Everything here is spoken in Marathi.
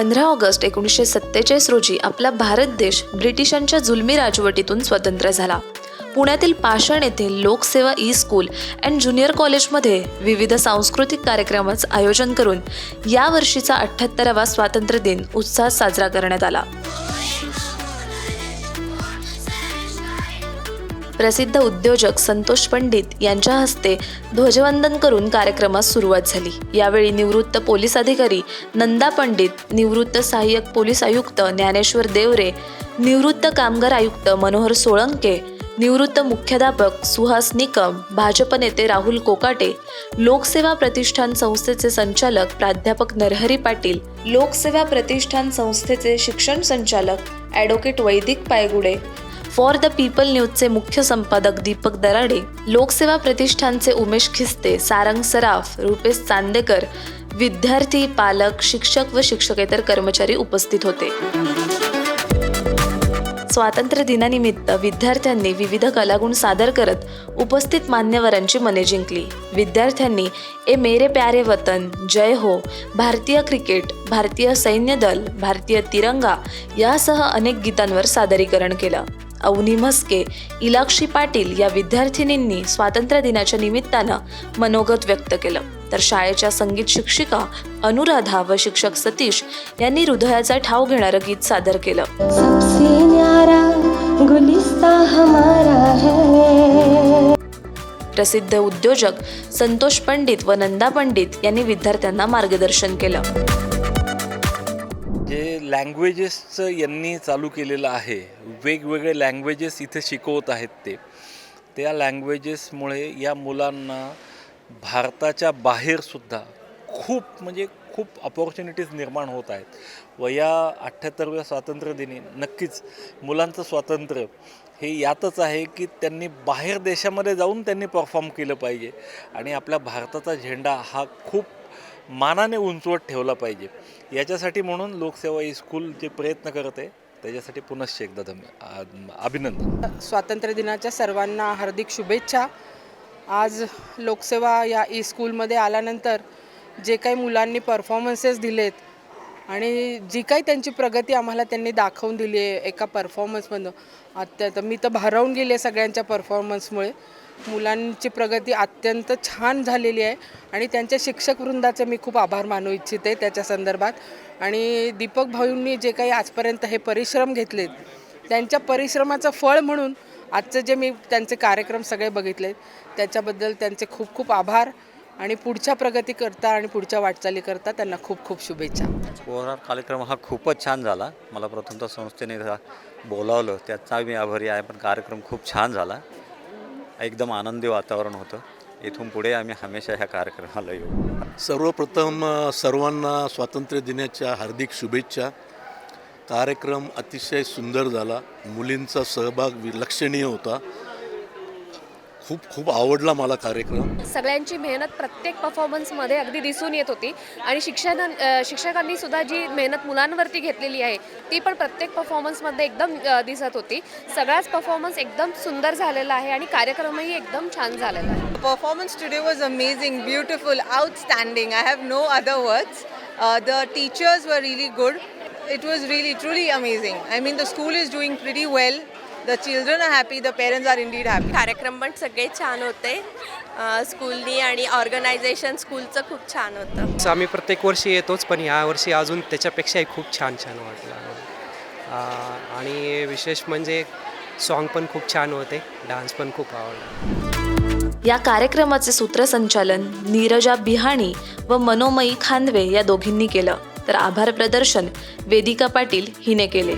पंधरा ऑगस्ट एकोणीसशे सत्तेचाळीस रोजी आपला भारत देश ब्रिटिशांच्या जुलमी राजवटीतून स्वतंत्र झाला. पुण्यातील पाषाण येथे लोकसेवा ई स्कूल अँड ज्युनियर कॉलेजमध्ये विविध सांस्कृतिक कार्यक्रमाचं आयोजन करून या वर्षीचा अठ्ठ्याहत्तरावा स्वातंत्र्य दिन उत्साहात साजरा करण्यात आला. प्रसिद्ध उद्योजक संतोष पंडित यांच्या हस्ते ध्वजवंदन करून कार्यक्रमास सुरुवात झाली. यावेळी निवृत्त पोलीस अधिकारी नंदा पंडित निवृत्त सहाय्यक पोलीस आयुक्त ज्ञानेश्वर देवरे निवृत्त कामगार आयुक्त मनोहर सोळंके निवृत्त मुख्याध्यापक सुहास निकम भाजप नेते राहुल कोकाटे लोकसेवा प्रतिष्ठान संस्थेचे संचालक प्राध्यापक नरहरी पाटील लोकसेवा प्रतिष्ठान संस्थेचे शिक्षण संचालक advocate Vaidik Paygude for the people न्यूजचे मुख्य संपादक दीपक दराडे लोकसेवा प्रतिष्ठानचे उमेश खिस्ते सारंग सराफ रुपेश चांदेकर विद्यार्थी पालक शिक्षक व शिक्षकेतर कर्मचारी उपस्थित होते. स्वातंत्र्य दिनानिमित्त विद्यार्थ्यांनी विविध कलागुण सादर करत उपस्थित मान्यवरांची मने जिंकली. विद्यार्थ्यांनी ए मेरे प्यारे वतन जय हो भारतीय क्रिकेट भारतीय सैन्य दल भारतीय तिरंगा यासह अनेक गीतांवर सादरीकरण केलं. अवनी म्हस्के इलाक्षी पाटील या विद्यार्थिनींनी स्वातंत्र्य दिनाच्या निमित्तानं मनोगत व्यक्त केलं. तर शाळेच्या संगीत शिक्षिका अनुराधा व शिक्षक सतीश यांनी हृदयाचा ठाव घेणारं गीत सादर केलं. प्रसिद्ध उद्योजक संतोष पंडित व नंदा पंडित यांनी विद्यार्थ्यांना मार्गदर्शन केलं. लँग्वेजेसचं यांनी चालू केलेलं आहे. वेगवेगळे लँग्वेजेस इथे शिकवत आहेत ते. त्या लँग्वेजेसमुळे या मुलांना भारताच्या बाहेरसुद्धा खूप म्हणजे खूप अपॉर्च्युनिटीज निर्माण होत आहेत. व या अठ्ठ्याहत्तरव्या स्वातंत्र्यदिनी नक्कीच मुलांचं स्वातंत्र्य हे यातच आहे की त्यांनी बाहेर देशामध्ये जाऊन त्यांनी परफॉर्म केलं पाहिजे. आणि आपल्या भारताचा झेंडा हा खूप मानाने उंचवत ठेवला पाहिजे. याच्यासाठी म्हणून लोकसेवा ही स्कूल जे प्रयत्न करत आहे त्याच्यासाठी पुनश्च एकदा धन्य अभिनंदन. स्वातंत्र्य दिनाच्या सर्वांना हार्दिक शुभेच्छा. आज लोकसेवा या ई स्कूलमध्ये आल्यानंतर जे काही मुलांनी परफॉर्मन्सेस दिलेत आणि जी काही त्यांची प्रगती आम्हाला त्यांनी दाखवून दिली आहे एका परफॉर्मन्समधनं अत्यंत मी तर भारावून गेले सगळ्यांच्या परफॉर्मन्समुळे मुलांची प्रगती अत्यंत छान झालेली आहे आणि त्यांच्या शिक्षक वृंदाचे मी खूप आभार मानू इच्छिते त्याच्या संदर्भात. आणि दीपक भाऊंनी जे काही आजपर्यंत हे परिश्रम घेतलेत त्यांच्या परिश्रमाचं फळ म्हणून आजचं जे मी त्यांचे कार्यक्रम सगळे बघितले त्याच्याबद्दल त्यांचे खूप खूप आभार. आणि पुढच्या प्रगती करता आणि पुढच्या वाटचाली करता त्यांना खूप खूप शुभेच्छा. ओव्हरऑल कार्यक्रम हा खूपच छान झाला. मला प्रथमतः संस्थेने बोलावलं त्याचा मी आभारी आहे पण कार्यक्रम खूप छान झाला. एकदम आनंदी वातावरण होतं. इथून पुढे आम्ही हमेशा ह्या कार्यक्रमाला येऊ. सर्वप्रथम सर्वांना स्वातंत्र्य दिनाच्या हार्दिक शुभेच्छा. कार्यक्रम अतिशय सुंदर झाला. मुलींचा सहभाग लक्षणीय होता. खूप खूप आवडला मला कार्यक्रम सगळ्यांची मेहनत प्रत्येक परफॉर्मन्समध्ये अगदी दिसून येत होती आणि शिक्षण शिक्षकांनी सुद्धा जी मेहनत मुलांवरती घेतलेली आहे ती पण प्रत्येक परफॉर्मन्समध्ये एकदम दिसत होती सगळाच परफॉर्मन्स एकदम सुंदर झालेला आहे आणि कार्यक्रमही एकदम छान झालेला आहे today was amazing, beautiful, outstanding. I have no other words. Uh, the teachers were really good. It was really, truly amazing. I mean, the school is doing pretty well. The children are happy, the parents are indeed happy. कार्यक्रम पण सगळे छान होते. स्कूलनी आणि ऑर्गनायझेशन स्कूलचं खूप छान होतं. असं आम्ही प्रत्येक वर्षी येतोच पण यावर्षी अजून त्याच्यापेक्षाही खूप छान छान वाटलं आम्हाला. आ, आणि विशेष म्हणजे सॉन्ग पण खूप छान होते डान्स पण खूप आवडला. या कार्यक्रमाचे सूत्रसंचालन नीरजा बिहाणी व मनोमयी खांदवे या दोघींनी केलं. तर आभार प्रदर्शन वेदिका पाटील हिने केले.